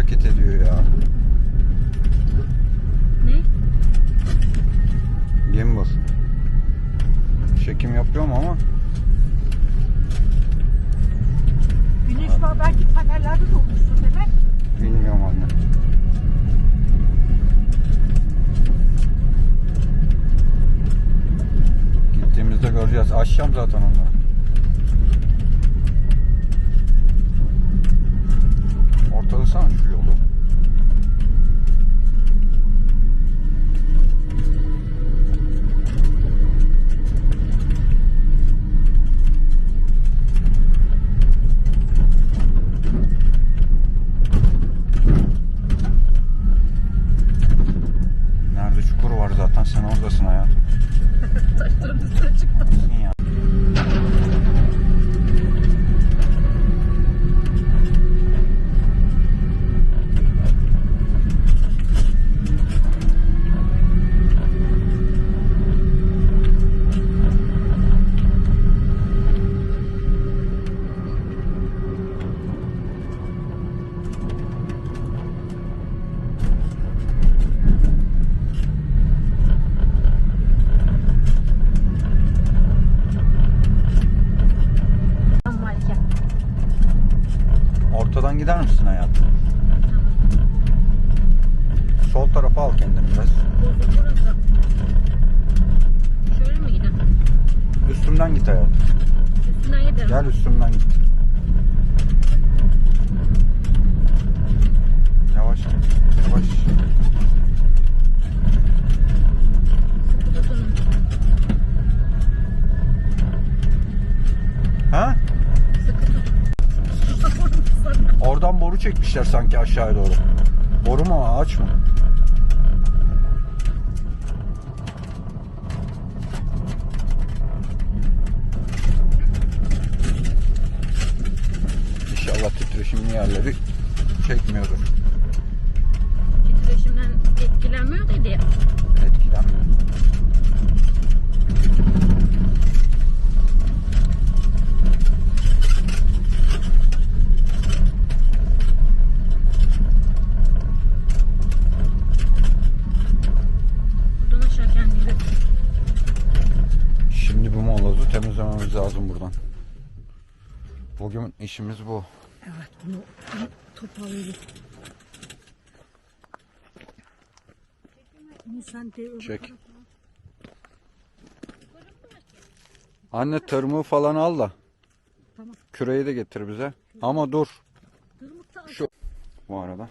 hareket ediyor ya. Ne? Gimbal. Çekim yapıyorum ama Güneş var belki panellerde de demek. bilmiyorum anne. Gittiğimizde göreceğiz. Açacağım zaten onları. Şu yolu. Gider misin hayatım? Sol tarafa al kendini biraz. Şöyle mi gidelim? Üstümden git hayatım. Üstünden gidelim. Gel üstümden git. Çekmişler sanki aşağıya doğru. Boru mu ağaç mı? İşimiz bu. Evet bunu toparlayalım. Çek. Anne tırmığı falan al da. Tamam. Küreği de getir bize. Ama dur. Şu bu arada.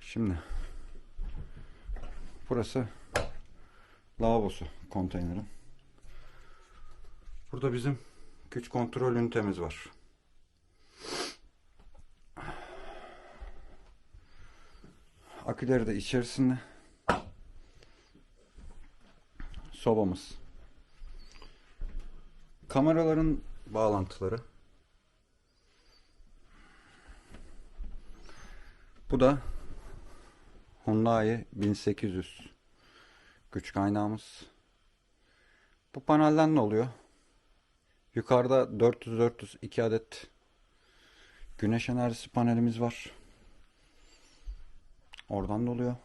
Şimdi burası lavabosu konteynerin. Burada bizim güç kontrol ünitemiz var. Aküleri de içerisinde. Sobamız. Kameraların bağlantıları. Bu da Hyundai 1800 güç kaynağımız. Bu panelden ne oluyor? Yukarıda 400-400 2 adet güneş enerjisi panelimiz var. Oradan da oluyor.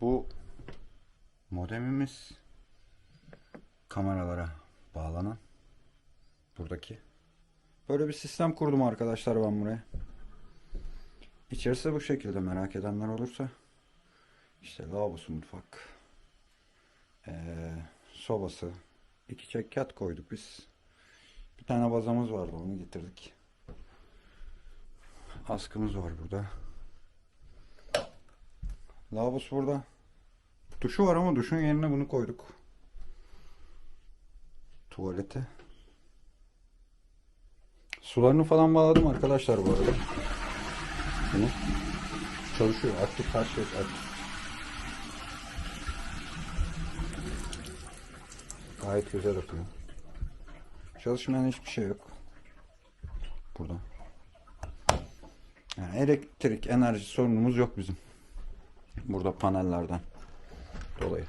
Bu modemimiz kameralara bağlanan buradaki. Böyle bir sistem kurdum arkadaşlar ben buraya. İçerisi bu şekilde merak edenler olursa. İşte lavabosu mutfak. Ee, sobası. İki çekyat koyduk biz. Bir tane bazamız vardı onu getirdik. Askımız var burada. Lavabosu burada. Duşu var ama duşun yerine bunu koyduk. Tuvalete. Sularını falan bağladım arkadaşlar bu arada. Bunu. Çalışıyor. Aktif her şey aktif. Gayet güzel akıyor. Çalışmayan hiçbir şey yok. Burada. Yani elektrik enerji sorunumuz yok bizim. Burada panellerden dolayı.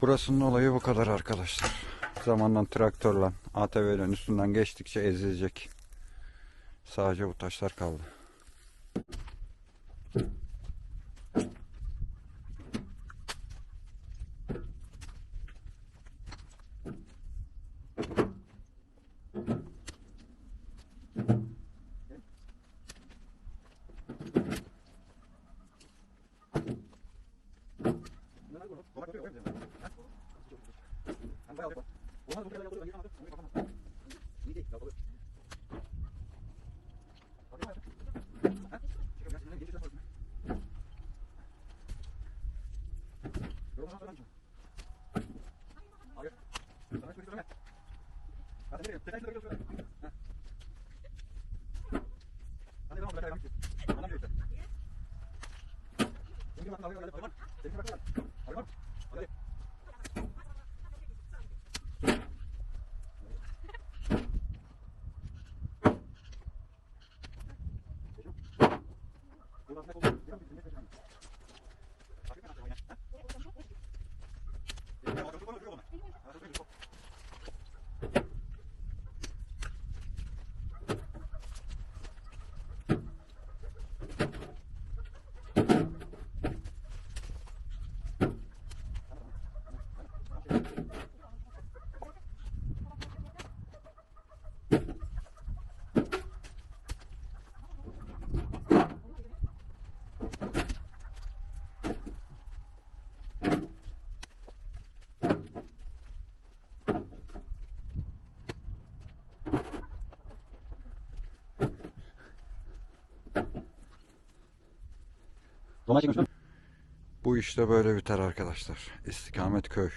Burasının olayı bu kadar arkadaşlar. Zamandan traktörle ATV'lerin üstünden geçtikçe ezilecek. Sadece bu taşlar kaldı. 我要这，我怕你这要走了，你上这，我了。你得要走个，这个要钱的，你先说说什么？给我马上转上去。好嘞，马上处理这个。啊，对对，在再再再说。把那东西，你让别人别再上了。把这给他捡回去，来。你让我等会儿过来追我们，啊，等会儿你说。Bu işte böyle biter arkadaşlar. İstikamet köy.